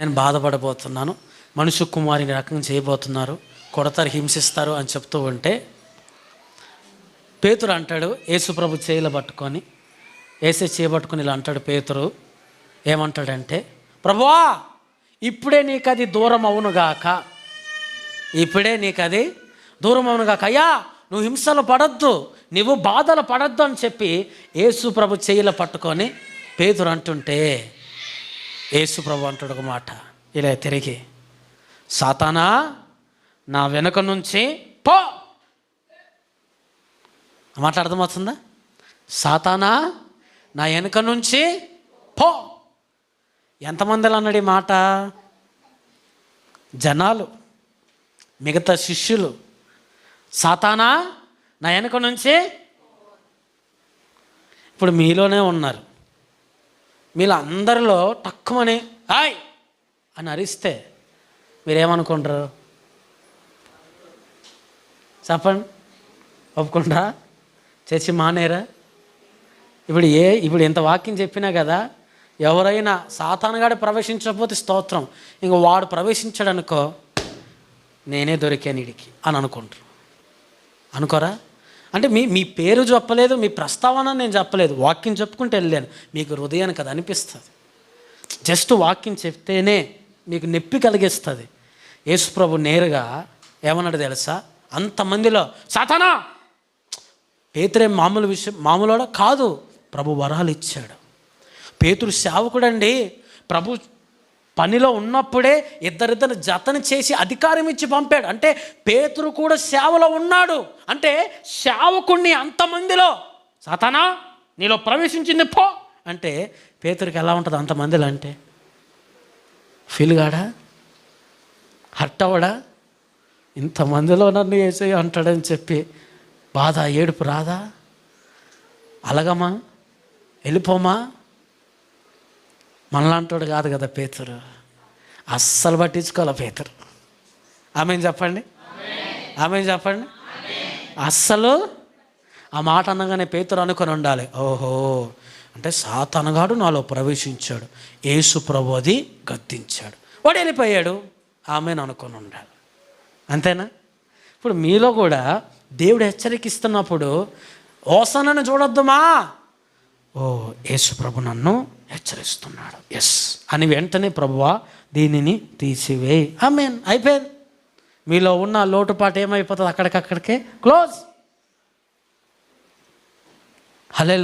నేను బాధపడబోతున్నాను. మనుషు కుమారిని రకం చేయబోతున్నారు. కొడతారు హింసిస్తారు అని చెప్తూ ఉంటే పేతురు అంటాడు యేసుప్రభు చేయిలు పట్టుకొని ఏసే చేయబట్టుకొని ఇలా అంటాడు పేతురు. ఏమంటాడంటే ప్రభువా ఇప్పుడే నీకు అది దూరం అవునుగాక ఇప్పుడే నీకు అది దూరం అవునుగాక అయ్యా నువ్వు హింసలు పడద్దు నువ్వు బాధలు పడద్దు అని చెప్పి యేసు ప్రభు చేయలు పట్టుకొని పేతురు అంటుంటే యేసు ప్రభు అంటాడు ఒక మాట. ఇలా తిరిగి సాతానా నా వెనుక నుంచి పో! మాట అర్థమవుతుందా? సాతానా నా వెనుక నుంచి పో! ఎంతమందిలో అన్నాడు ఈ మాట? జనాలు మిగతా శిష్యులు సాతానా నా వెనుక నుంచి ఇప్పుడు మీలోనే ఉన్నారు. మీలో అందరిలో తక్కువని. హాయ్ అని అరిస్తే మీరేమనుకుంటారు? చెప్పండి. ఒప్పుకుంటారా? చర్చి మానేరా? ఇప్పుడు ఏ ఇప్పుడు ఇంత వాక్యం చెప్పినా కదా ఎవరైనా సాతానుగాడు ప్రవేశించకపోతే స్తోత్రం. ఇంక వాడు ప్రవేశించాడు అనుకో నేనే దొరికాను ఇడికి అని అనుకుంటారు. అనుకోరా? అంటే మీ మీ పేరు చెప్పలేదు మీ ప్రస్తావన నేను చెప్పలేదు వాక్యం చెప్పుకుంటూ వెళ్ళాను. మీకు హృదయానికి అది అనిపిస్తుంది. జస్ట్ వాక్యం చెప్తేనే మీకు నొప్పి కలిగిస్తుంది. యేసుప్రభు నేరుగా ఏమన్నాడు తెలుసా? అంతమందిలో సాతానా! పేతురే మామూలు విషయం మామూలు కాదు. ప్రభు వరాలు ఇచ్చాడు. పేతురు సేవకుడండి. ప్రభు పనిలో ఉన్నప్పుడే ఇద్దరిద్దరు జతని చేసి అధికారం ఇచ్చి పంపాడు. అంటే పేతురు కూడా సేవలో ఉన్నాడు. అంటే సేవకుణ్ణి అంతమందిలో. సతనా నీలో ప్రవేశించింది పో. అంటే పేతురికి ఎలా ఉంటుంది అంతమందిలో అంటే? ఫీల్ కాడా? హర్ట్ అవ్వడా? ఇంతమందిలో నన్ను వేసే అంటాడని చెప్పి బాధ ఏడుపు రాదా? అలగమా? వెళ్ళిపోమా? మనలాంటోడు కాదు కదా పేతురు. అస్సలు పట్టించుకోవాలి పేతురు. ఆమె చెప్పండి? ఆమె చెప్పండి? అస్సలు ఆ మాట అనగానే పేతురు అనుకొని ఉండాలి. ఓహో అంటే సాతనగాడు నాలో ప్రవేశించాడు. యేసు ప్రభు అది గద్దించాడు. వాడు వెళ్ళిపోయాడు. ఆమెను అనుకొని ఉండాలి. అంతేనా? ఇప్పుడు మీలో కూడా దేవుడు హెచ్చరికిస్తున్నప్పుడు ఓసనను చూడొద్దుమా? ఓ యేసు ప్రభు నన్ను హెచ్చరిస్తున్నాడు. ఎస్ అని వెంటనే ప్రభువా దీనిని తీసివేయి ఆమెన్ అయిపోయింది. మీలో ఉన్న లోటుపాటు ఏమైపోతుంది? అక్కడికక్కడికే క్లోజ్. హలే